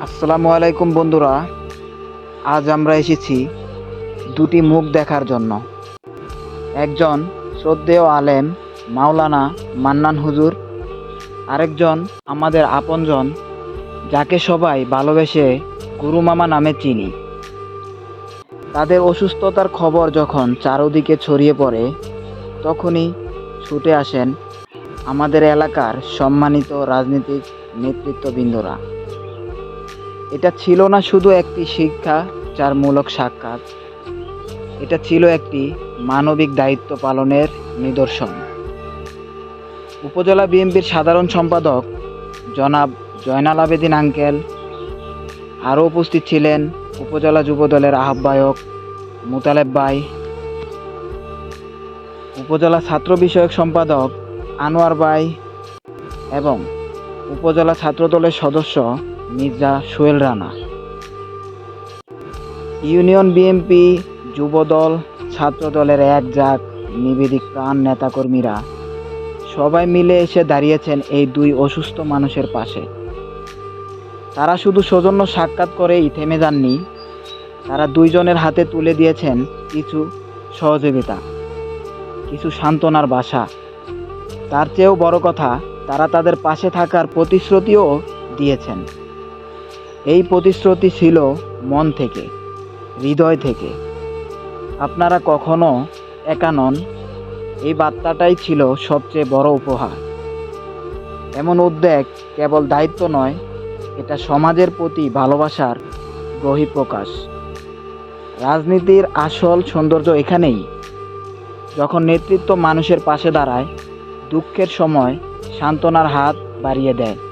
আসসালামু আলাইকুম বন্ধুরা, আজ আমরা এসেছি দুটি মুখ দেখার জন্য। একজন শ্রদ্ধেয় আলেম মাওলানা মান্নান হুজুর, আরেকজন আমাদের আপনজন যাকে সবাই ভালোবেসে গুরু মামা নামে চিনি। তাদের অসুস্থতার খবর যখন চারোদিকে ছড়িয়ে পড়ে, তখনই ছুটে আসেন আমাদের এলাকার সম্মানিত রাজনীতিক নেতৃত্ববৃন্দরা। এটা ছিল না শুধু একটি শিক্ষা চারমূলক সাক্ষাৎ। এটা ছিল একটি মানবিক দায়িত্ব পালনের নিদর্শন। উপজেলা বিএনপির সাধারণ সম্পাদক জনাব জয়নাল আবেদিন আঙ্কেল, আরও উপস্থিত ছিলেন উপজেলা যুবদলের আহ্বায়ক মুতালেব ভাই, উপজেলা ছাত্র বিষয়ক সম্পাদক আনোয়ার ভাই এবং উপজেলা ছাত্রদলের সদস্য মির্জা সোহেল রানা। ইউনিয়ন বিএনপি যুবদল, ছাত্রদলের এক জাক নিবেদিক প্রাণ নেতাকর্মীরা সবাই মিলে এসে দাঁড়িয়েছেন এই দুই অসুস্থ মানুষের পাশে। তারা শুধু সৌজন্য সাক্ষাৎ করেই থেমে যাননি, তারা দুইজনের হাতে তুলে দিয়েছেন কিছু সহযোগিতা, কিছু সান্ত্বনার বাসা। তার চেয়েও বড় কথা, তারা তাদের পাশে থাকার প্রতিশ্রুতিও দিয়েছেন। এই প্রতিশ্রুতি ছিল মন থেকে, হৃদয় থেকে। আপনারা কখনো একা নন, এই বার্তাটাই ছিল সবচেয়ে বড় উপহার। এমন উদ্যোগ কেবল দায়িত্ব নয়, এটা সমাজের প্রতি ভালোবাসার বহিঃপ্রকাশ রাজনীতির আসল সৌন্দর্য এখানেই। যখন নেতৃত্ব মানুষের পাশে দাঁড়ায়, দুঃখের সময় সান্ত্বনার হাত বাড়িয়ে দেয়।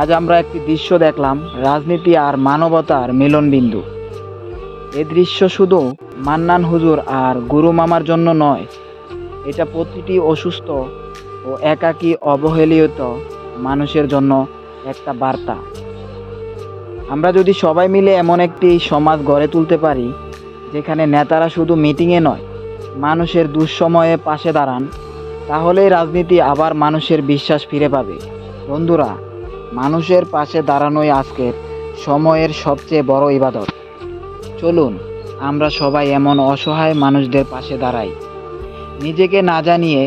আজ আমরা একটি দৃশ্য দেখলাম, রাজনীতি আর মানবতার মিলনবিন্দু। এ দৃশ্য শুধু মান্নান হুজুর আর গুরু মামার জন্য নয়, এটা প্রতিটি অসুস্থ ও একাকী অবহেলিত মানুষের জন্য একটা বার্তা। আমরা যদি সবাই মিলে এমন একটি সমাজ গড়ে তুলতে পারি, যেখানে নেতারা শুধু মিটিংয়ে নয়, মানুষের দুঃসময়ে পাশে দাঁড়ান, তাহলেই রাজনীতি আবার মানুষের বিশ্বাস ফিরে পাবে। বন্ধুরা মানুষের পাশে দাঁড়ানোই আজকের সময়ের সবচেয়ে বড় ইবাদত। চলুন, আমরা সবাই এমন অসহায় মানুষদের পাশে দাঁড়াই। নিজেকে না জানিয়ে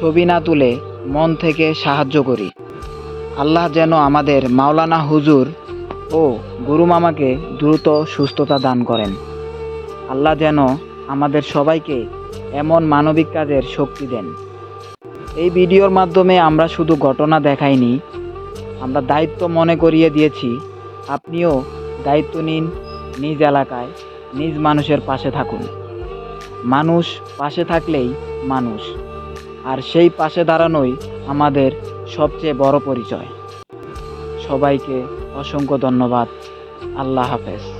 ছবি না তুলে মন থেকে সাহায্য করি। আল্লাহ যেন আমাদের মাওলানা হুজুর ও গুরু মামাকে দ্রুত সুস্থতা দান করেন। আল্লাহ যেন আমাদের সবাইকে এমন মানবিক কাজের শক্তি দেন। এই ভিডিওর মাধ্যমে আমরা শুধু ঘটনা দেখাইনি আমরা দায়িত্ব মনে করিয়ে দিয়েছি। আপনিও দায়িত্ব নিন নিজ এলাকায়, নিজ মানুষের পাশে থাকুন। মানুষ পাশে থাকলেই মানুষ। আর সেই পাশে দাঁড়ানোই আমাদের সবচেয়ে বড় পরিচয়। সবাইকে অসংখ্য ধন্যবাদ। আল্লাহ হাফেজ।